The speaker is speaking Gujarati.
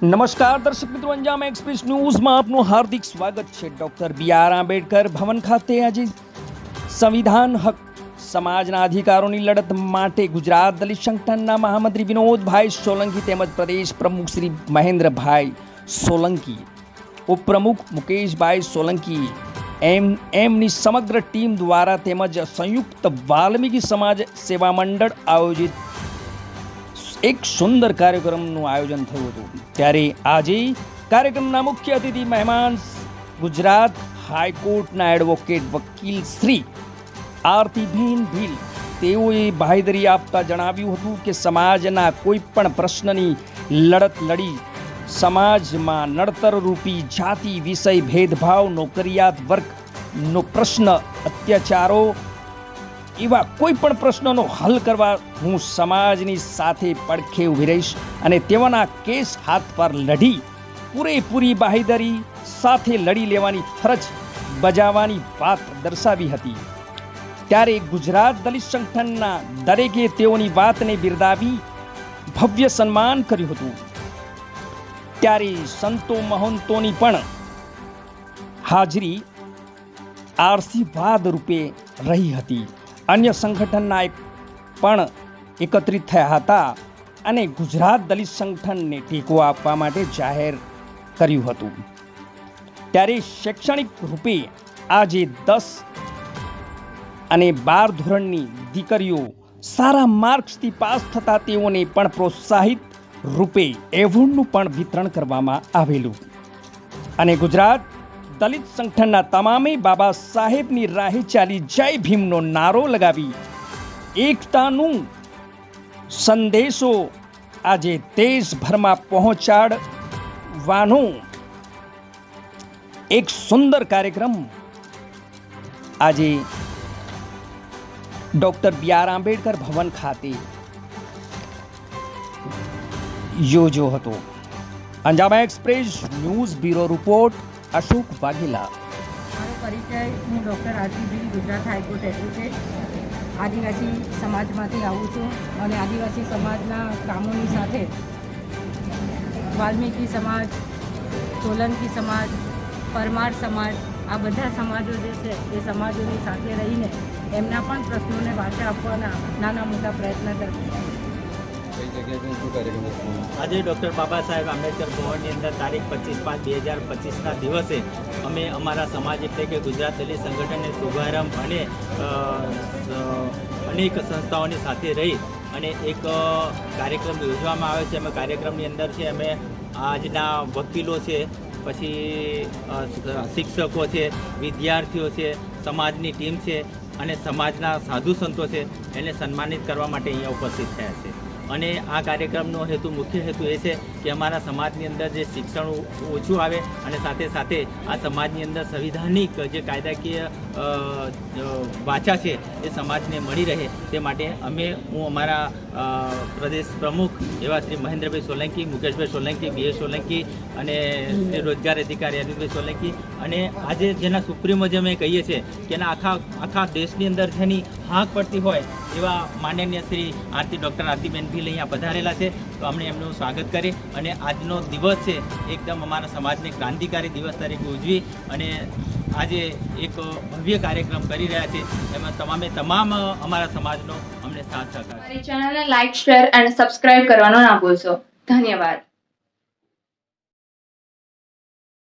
નમસ્કાર દર્શક મિત્રો અંજામ એક્સપ્રેસ ન્યૂઝમાં આપનું હાર્દિક સ્વાગત છે doctor B R Ambedkar Bhavan ખાતે આજે સંવિધાન હક સમાજના અધિકારોની લડત માટે ગુજરાત દલિત સંગઠનના મહામંત્રી વિનોદભાઈ સોલંકી તેમજ પ્રદેશ પ્રમુખ શ્રી મહેન્દ્રભાઈ સોલંકી ઉપપ્રમુખ મુકેશભાઈ સોલંકી એમ એમની સમગ્ર ટીમ દ્વારા તેમજ સંયુક્ત વાલ્મીકી સમાજ સેવા મંડળ આયોજિત એક સુંદર કાર્યક્રમનું આયોજન થયું હતું. ત્યારે આજે કાર્યક્રમના મુખ્ય અતિથિ મહેમાન ગુજરાત હાઈકોર્ટના એડવોકેટ વકીલ શ્રી આરતીબેન ભીલ. તેઓએ બાહેદરી આપતા જણાવ્યું હતું કે સમાજના કોઈ પણ પ્રશ્નની લડત લડી સમાજમાં નડતરરૂપી જાતિ વિષય ભેદભાવ, નોકરિયાત વર્ગનો પ્રશ્ન, અત્યાચારો એવા કોઈ પણ પ્રશ્નનો હલ કરવા હું સમાજની સાથે પડખે ઊભી રહીશ અને તેઓના કેસ હાથ પર લડી પૂરેપૂરી બાહીદારી સાથે લડી લેવાની ફરજ બજાવવાની વાત દર્શાવી હતી. ત્યારે ગુજરાત દલિત સંગઠનના દરેકે તેઓની વાતને બિરદાવી ભવ્ય સન્માન કર્યું હતું. ત્યારે સંતો મહંતોની પણ હાજરી આશીર્વાદ રૂપે રહી હતી. અન્ય સંગઠનના એક પણ એકત્રિત થયા હતા અને ગુજરાત દલિત સંગઠનને ટેકો આપવા માટે જાહેર કર્યું હતું. ત્યારે શૈક્ષણિક રૂપે આજે દસ અને બાર ધોરણની દીકરીઓ સારા માર્ક્સથી પાસ થતા તેઓને પણ પ્રોત્સાહિત રૂપે એવોર્ડનું પણ વિતરણ કરવામાં આવેલું. અને ગુજરાત દલિત સંગઠનના તમામે બાબા સાહેબની રાહે ચાલી જય ભીમનો નારો લગાવી. એકતાનું સંદેશો આજે દેશભરમાં પહોંચાડવાનો. એક સુંદર કાર્યક્રમ આજે doctor B R Ambedkar Bhavan ખાતે યોજ્યો હતો. અંજામા express news bureau report. Ashok Vaghela. મારો પરિચય હું ડૉક્ટર આરતીબી ગુજરાત હાઈકોર્ટ એડવોકેટ, આદિવાસી સમાજમાંથી આવું છું અને આદિવાસી સમાજના કામોની સાથે વાલ્મીકી સમાજ, સોલંકી સમાજ, પરમાર સમાજ, આ બધા સમાજો જે છે એ સમાજોની સાથે રહીને એમના પણ પ્રશ્નોને વાચા આપવાના નાના મોટા પ્રયત્ન કરતા આજે ડૉક્ટર બાબા સાહેબ આંબેડકર ભવનની અંદર તારીખ પચીસ પાંચ બે હજાર પચીસના દિવસે અમે અમારા સમાજ એટલે કે ગુજરાત દલિત સંગઠનને શુભારંભ અને અનેક સંસ્થાઓની સાથે રહી અને એક કાર્યક્રમ યોજવામાં આવે છે. અમે કાર્યક્રમની અંદર છે, અમે આજના વકીલો છે, પછી શિક્ષકો છે, વિદ્યાર્થીઓ છે, સમાજની ટીમ છે અને સમાજના સાધુ સંતો છે, એને સન્માનિત કરવા માટે અહીંયા ઉપસ્થિત થયા છે. અને આ કાર્યક્રમનો હેતુ મુખ્ય હેતુ એ છે કે અમારા સમાજની અંદર જે શિક્ષણ ઓછું આવે અને સાથે સાથે આ સમાજની અંદર સંવિધાનિક જે કાયદાકીય વાચા છે એ સમાજને મળી રહે તે માટે અમે હું અમારા પ્રદેશ પ્રમુખ એવા શ્રી મહેન્દ્રભાઈ સોલંકી, મુકેશભાઈ સોલંકી, બી સોલંકી અને શ્રી રોજગાર અધિકારી અનિલભાઈ સોલંકી. અને આજે જેના સુપ્રીમો જે અમે કહીએ છીએ કે એના આખા આખા દેશની અંદર જેની હાંક પડતી હોય એવા માનનીય શ્રી આરતી, ડૉક્ટર આરતીબેન ભીલ અહીંયા પધારેલા છે. તો અમને એમનું સ્વાગત કરી અને આજનો દિવસ છે એકદમ અમારા સમાજને ક્રાંતિકારી દિવસ તરીકે ઉજવી અને આજે એક ભવ્ય કાર્યક્રમ કરી રહ્યા છે. એમાં તમામે તમામ અમારા સમાજનો અમને સાથ સહકાર. ચેનલને લાઇક શેર અને સબસ્ક્રાઇબ કરવાનો ના ભૂલશો ધન્યવાદ